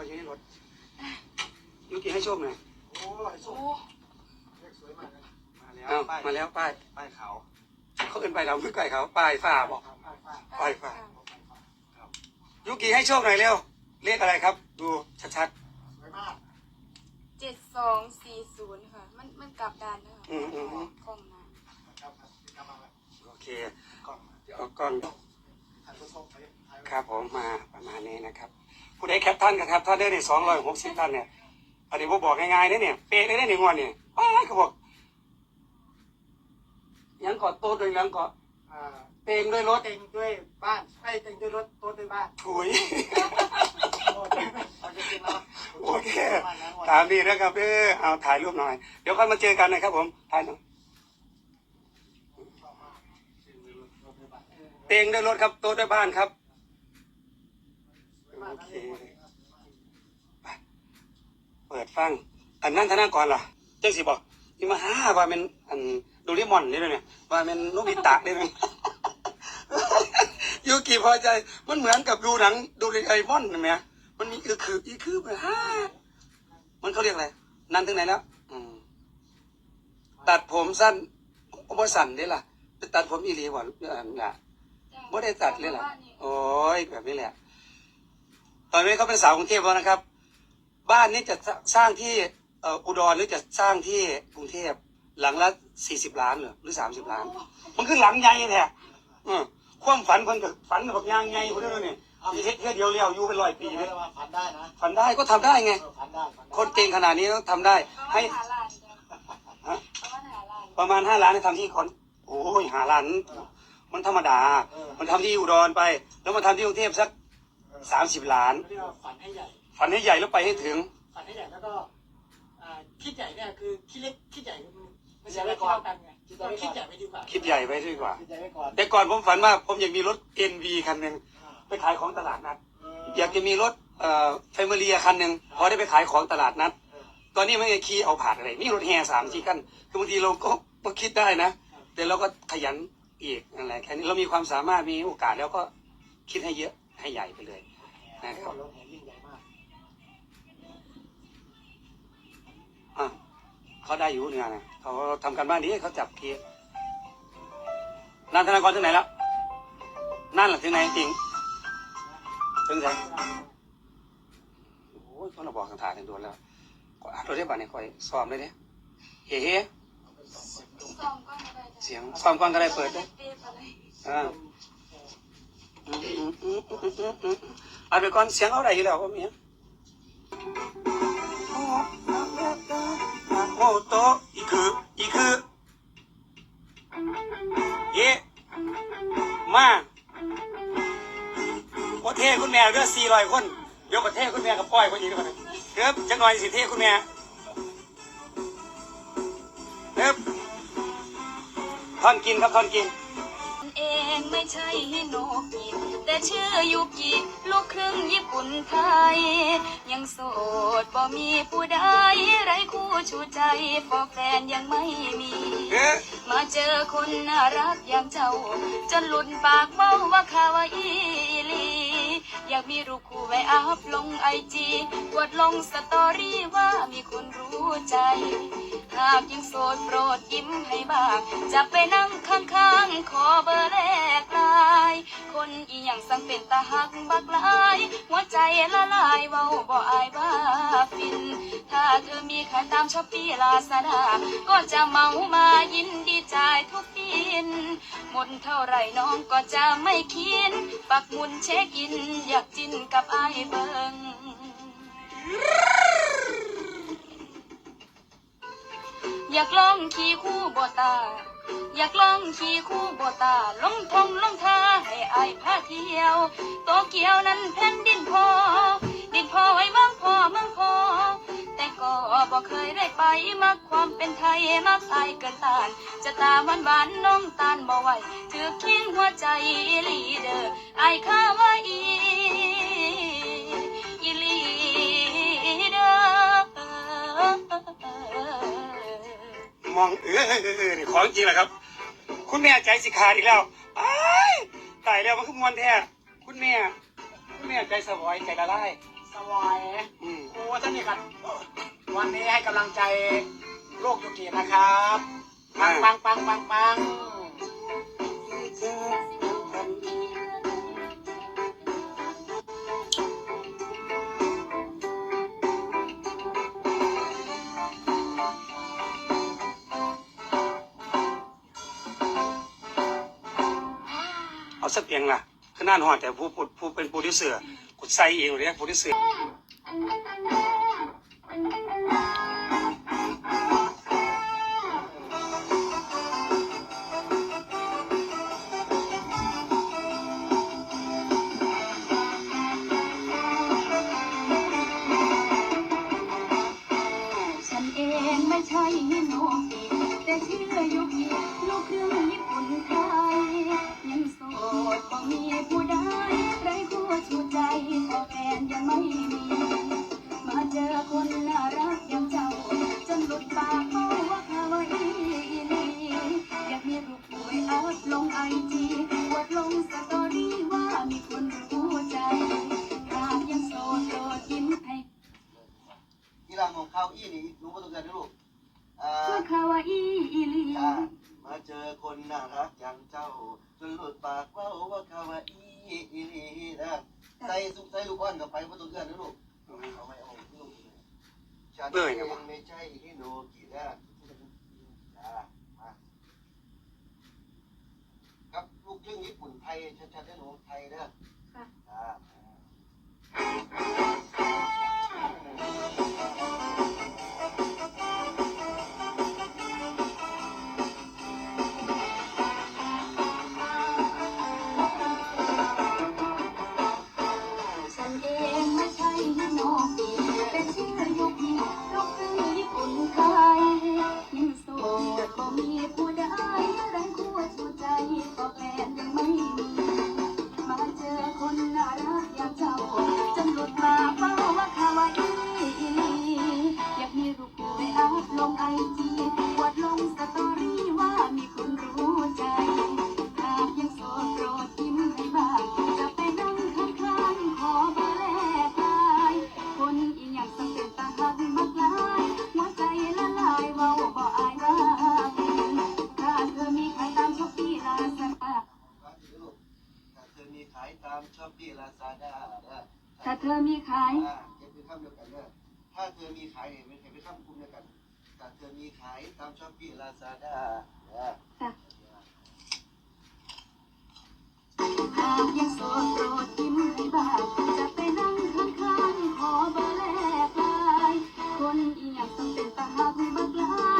ว่าอยู่ในรถยุกิให้โชคหน่อยโอ้ยส้มโอ้เลขสวยมากนะมาแล้วมาแล้วป้ายป้ายขาวเขาเอินไปเราเพื่อไก่เขาป้ายฝ้าบอกป้ายฟ้าไปไปยุกิให้โชคหน่อยเร็วเลขอะไรครับ ดูชัดสวยมากเจ็ดสองสี่ศูนย์ค่ะ มันมันกลับด้านนะคะๆอืมอืมอืมกล้องนะครับกลับมาแล้วโอเคกล้องเดี๋ยวเอากล้องถ่ายรูปส้มไปถ่าย ครับผมมาประมาณนี้นะครับ ผู้ใดแคปท่านกันครับท่านได้ในสองร้อยหกสิบท่านเนี่ยอันนี้ผมบอกง่ายๆนะเนี่ยเป๊ะเลยนะหนึ่งวันเนี่ยป้ายเขาบอกยังกอดโต๊ะด้วยยังกอดอ่าเต็งด้วยรถเต็งด้วยบ้านไอ้เต็งด้วยรถโต๊ะด้วยบ้านถุยเอาจะเป็นแล้วโอเคตามนี้นะครับเออเอาถ่ายรูปหน่อย เดี๋ยวค่อยมาเจอกันนะครับ ผมถ่ายหน่อยเต็งด้วยรถครับโต๊ะด้วยบ้านครับ โอเคไปเปิดฟัง อันนั้นธนากรล่ะจังสิบอกนี่มาหาว่าเป็นอันโดูริมอนนี่เลยเนี่ยว่าเป็นโนบิตะนี่เลยยูกิพอใจ มันเหมือนกับดูหนังดูริไอมอนเห็นไหมมันมีคือคืออีคือแบบฮ่ามันเขาเรียกอะไร นั่นถึงไหนแล้วตัดผมสั้นบ่สั้นได้ล่ะไปตัดผมอีหลีบ่เออล่ะบ่ได้ตัดเลยล่ะ โอ้ยแบบนี้แหละ ตอนนี้เขาเป็นสาวกรุงเทพแล้วนะครับ บ้านนี้จะสร้างที่เอ่ออุดรหรือจะสร้างที่กรุงเทพหลังละสี่สิบล้านเหรอหรือสามสิบล้าน มันคือหลังใหญ่แท้เออความฝันเพิ่นกับฝันกับยางใหญ่คนนั้นเนี่ยมีเฮ็ดแค่เดียวเลี้ยวอยู่เป็นร้อยปีปีเลเลยยว่าฝันได้นะฝันได้ก็ทำได้ไงเออฝันได้ฝันได้คนเก่งขนาดนี้ต้องทำได้ ให้หาล้านจ้ะฮะประมาณหาล้านประมาณห้าล้านให้ทำที่คอนโอ้ยหาล้านมันธรรมดา มันทำที่อุดรไป แล้วมาทำที่กรุงเทพสัก สามสิบล้าน เรียกว่าฝันให้ใหญ่ ฝันให้ใหญ่แล้วไปให้ถึง ฝันให้ใหญ่แล้วก็อ่าคิดใหญ่เนี่ยคือคิดเล็กคิดใหญ่มันมันจะไม่เท่ากันไงก็คิดใหญ่ไปดีกว่าคิดใหญ่ไปดีกว่า คิดใหญ่ไปก่อนแต่ก่อนผมฝันว่าผมอยากมีรถ NV คันหนึ่งไปขายของตลาดนัด อยากจะมีรถเอ่อแฟมิเลียคันหนึ่งพอได้ไปขายของตลาดนัด ตอนนี้ไม่ได้ขี่เอาผ่านอะไรมีรถแห่สามสี่คันคือบางทีเราก็ก็คิดได้นะ แต่เราก็ขยันอีกอะไรแค่นี้เรามีความสามารถมีโอกาสแล้วก็คิดให้เยอะให้ใหญ่ไปเลย นะครับรถแห่ยิ่งใหญ่มากอะเขาได้อยู่เนี่ยนะเขาทำการบ้านดีเขาจับเกียร์นั่นธนากรถึงไหนแล้วนั่นแหละถึงไหนจริงถึงไหนโอ้ยเขาเราบอกทางถ่ายถึงโดนแล้วก็อัดเราได้บัตรเนี่ยคอยซ้อมเลยเนี่ยเฮ้เฮ้ซ่อมก็ไม่ได้จ้ะเสียงซ้อมก่อนก็ได้เปิดด้วยเป๊ะอะไรอ่า อืมอืมอืมอืมอืมอืมเอาไปก่อนเสียงเอาได้อยู่แล้วว่ามีโอ้โตอีคืออีคือเยมาโอเทคุณแม่เด้อสี่ร้อยคนเดี๋ยวก็เทคุณแม่กับปล่อยคนอีกแล้วกันครับจังหน่อยสิเทคุณแม่เครับท่อนกินครับท่อนกิน งไม่ใช่ฮิโนกิแต่ชื่อยุกิลูกครึ่งญี่ปุ่นไทย ยังโสดบ่มีผู้ใดไรคู่ชูใจเพอแฟนยังไม่มีเอ๊ะมาเจอคนน่ารักอย่างเจ้า จนหลุดปากเมาว่าคาวาอีหลี อยากมีรูปคู่ไว้อัพลงไอจีกดลงสตอรี่ว่ามีคนรู้ใจหากยังโสดโปรดยิ้มให้บ้าง จะไปนั่งข้างๆ ขอเบอร์แลกลายคน อีหยังสังเป็นตาหักบักหลาย หัวใจละลายเว้าบ่อายบ้าฟิน ถ้าเธอมีขายตามช้อปปี้ลาซาดาก็จะเมามายินดีจ่ายทุกดิน หมดเท่าไหรน้องก็จะไม่คิดปักมุนเช็คอิน อยากจินกับไอายเบิงอยากลองขี่คู่บตา อยากลองขี่คู่บตาลงทงลงท่าให้อายพา เที่ยว โตเกียวนั้นแผ่นดินพอ ดินพอไว้เมืองพอเมืองพอ แต่ก็บ่เคยได้ไปมักความเป็นไทยมักอายเกินตานจะตาหวานหวานน้องตานบ่ไหวถือคียงหัวใจลีเดอร์อายข้าว่าอีอีลีเดอร์มองเออนี่ของจริงแหละครับ คุณแม่ใจสิขาดอีกแล้วายตายแล้วมันคือมวนแท้คุณแม่ คุณแม่ใจสวอยใจละลายสวายอืม โอ้ท่านนี่กันวันนี้ให้กำลังใจโลกยุกินะครับ ปังปังปังปังปัง เอาสักเพลงล่ะคือน่านหอดแต่ผู้ผู้ผู้เป็นโปรดิวเซอร์กดใส่เองเลยโปรดิวเซอร์าขาวอี้นี่รู้ว่าต้องการนะลูกอ่าว่าคาวาอีอีลีจ้ามาเจอคนน่ารักอย่างเจ้าจนหลุดปากเว่าว่าข้าวอีอีลีนะใส่สุกใส่ลูกอ้อนกับไปว่าต้องการนะลูกเอาไม่เอาลูกฉันเองไม่ใช่ฮิโนกินะจ้ามาครับลูกครึ่งญี่ปุ่นไทยชัดๆนะหนูไทยนะ ลงไอจีวดลงสตอรี่ว่ามีคนรู้ใจ หากยังโสดโปรดยิ้มให้บ้างจะไปนั่งข้างๆขอเบอร์แลกลายคนอีหยังสังเป็นตาหักมักลายหัวใจละลายเว้าบ่อายว่าเป็นถ้าเธอมีใครตามชอบพี่ลาซาถ้าเธอมีขายตามช้อปปี้ลาซาด้าถ้าเธอมีขาย อ่าเก็บเป็นคำเดียวกันเนอะถ้าเธอมีขายเห็นเป็นเห็นเป็นคำคุ้มเดียวกัน ก็จอมีขายตามช้อปปี้ลาซาด้าค่ะ หายังโสดโปรดยิ้มที่บาทจะไปนั่งข้างๆขอเบอร์แลกไลน์คนอีหยังต้องเป็นตาหักบักหลาย